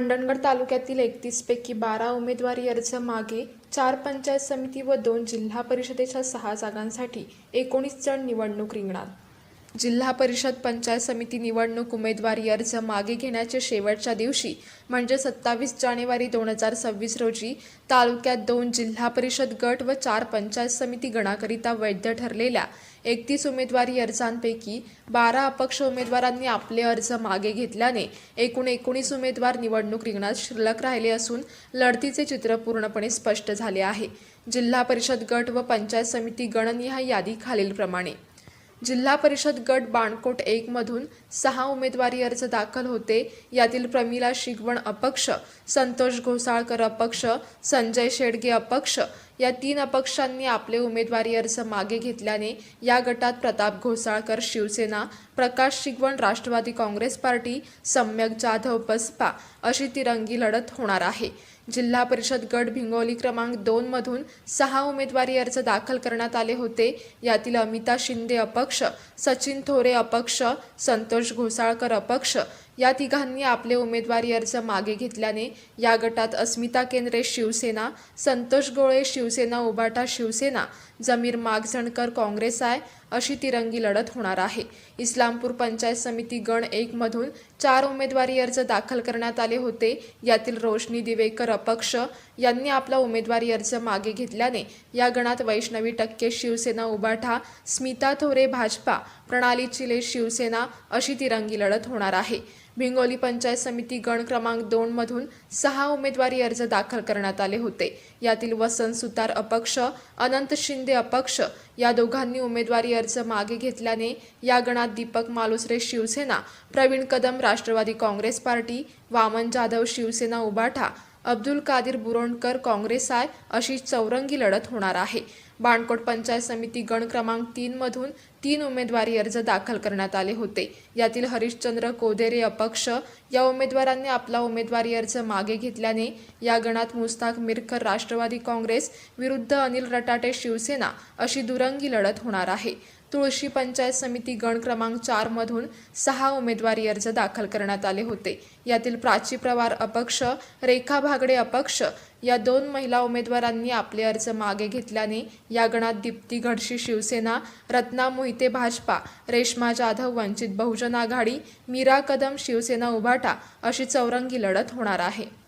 मंडणगड तालुक्यातील एकतीसपैकी बारा उमेदवारी अर्ज मागे चार पंचायत समिती व दोन जिल्हा परिषदेच्या सहा जागांसाठी एकोणीस जण निवडणूक रिंगणात. जिल्हा परिषद पंचायत समिती निवडणूक उमेदवारी अर्ज मागे घेण्याच्या शेवटच्या दिवशी म्हणजे सत्तावीस जानेवारी दोन हजार सव्वीस रोजी तालुक्यात दोन जिल्हा परिषद गट व चार पंचायत समिती गणाकरिता वैध ठरलेल्या एकतीस उमेदवारी अर्जांपैकी बारा अपक्ष उमेदवारांनी आपले अर्ज मागे घेतल्याने एकूण एकोणीस उमेदवार निवडणूक रिंगणात शिल्लक राहिले असून लढतीचे चित्र पूर्णपणे स्पष्ट झाले आहे. जिल्हा परिषद गट व पंचायत समिती गणनिहाय यादी खालीलप्रमाणे. जिल्हा परिषद गट बाणकोट एक मधून सहा उमेदवारी अर्ज दाखल होते. यातील प्रमिला शिगवण अपक्ष संतोष घोसाळकर अपक्ष संजय शेडगे अपक्ष या तीन अपक्षांनी आपले उमेदवारी अर्ज मागे घेतल्याने या गटात प्रताप घोसाळकर शिवसेना प्रकाश शिगवण राष्ट्रवादी काँग्रेस पार्टी सम्यक जाधव बसपा अशी तिरंगी लढत होणार आहे. जिल्हा परिषद गट भिंगोली क्रमांक दोन मधून सहा उमेदवारी अर्ज दाखल करण्यात आले होते. यातील अमिता शिंदे अपक्ष सचिन थोरे अपक्ष संतोष घोसाळकर अपक्ष या तिघांनी आपले उमेदवारी अर्ज मागे घेतल्याने या गटात अस्मिता केंद्रे शिवसेना संतोष गोळे शिवसेना उबाटा शिवसेना जमीर मागझणकर काँग्रेस आहे अशी तिरंगी लढत होणार आहे. इस्लामपूर पंचायत समिती गण एकमधून चार उमेदवारी अर्ज दाखल करण्यात आले होते. यातील रोशनी दिवेकर अपक्ष यांनी आपला उमेदवारी अर्ज मागे घेतल्याने या गणात वैष्णवी टक्के शिवसेना उबाठा स्मिता थोरे भाजपा प्रणाली चिले शिवसेना अशी तिरंगी लढत होणार आहे. भिंगोली पंचायत समिती गण क्रमांक दोनमधून सहा उमेदवारी अर्ज दाखल करण्यात आले होते. यातील वसंत सुतार अपक्ष अनंत शिंदे अपक्ष या दोघांनी उमेदवारी अर्ज मागे घेतल्याने या गणात दीपक मालुसरे शिवसेना प्रवीण कदम राष्ट्रवादी काँग्रेस पार्टी वामन जाधव शिवसेना उबाठा अब्दुल कादिर बुरोंडकर काँग्रेस आय अशी चौरंगी लढत होणार आहे. बाणकोट पंचायत समिती गण क्रमांक तीनमधून तीन उमेदवारी अर्ज दाखल करण्यात आले होते. यातील हरिश्चंद्र कोदेरे अपक्ष या उमेदवारांनी आपला उमेदवारी अर्ज मागे घेतल्याने या गणात मुस्ताक मिरकर राष्ट्रवादी काँग्रेस विरुद्ध अनिल रटाटे शिवसेना अशी दुरंगी लढत होणार आहे. तुळशी पंचायत समिती गण क्रमांक चारमधून सहा उमेदवारी अर्ज दाखल करण्यात आले होते. यातील प्राची प्रवार अपक्ष रेखा भागडे अपक्ष या दोन महिला उमेदवारांनी आपले अर्ज मागे घेतल्याने या गणात दीप्ती घडशी शिवसेना रत्ना मोहिते भाजपा रेश्मा जाधव वंचित बहुजन आघाडी मीरा कदम शिवसेना उभाटा अशी चौरंगी लढत होणार आहे.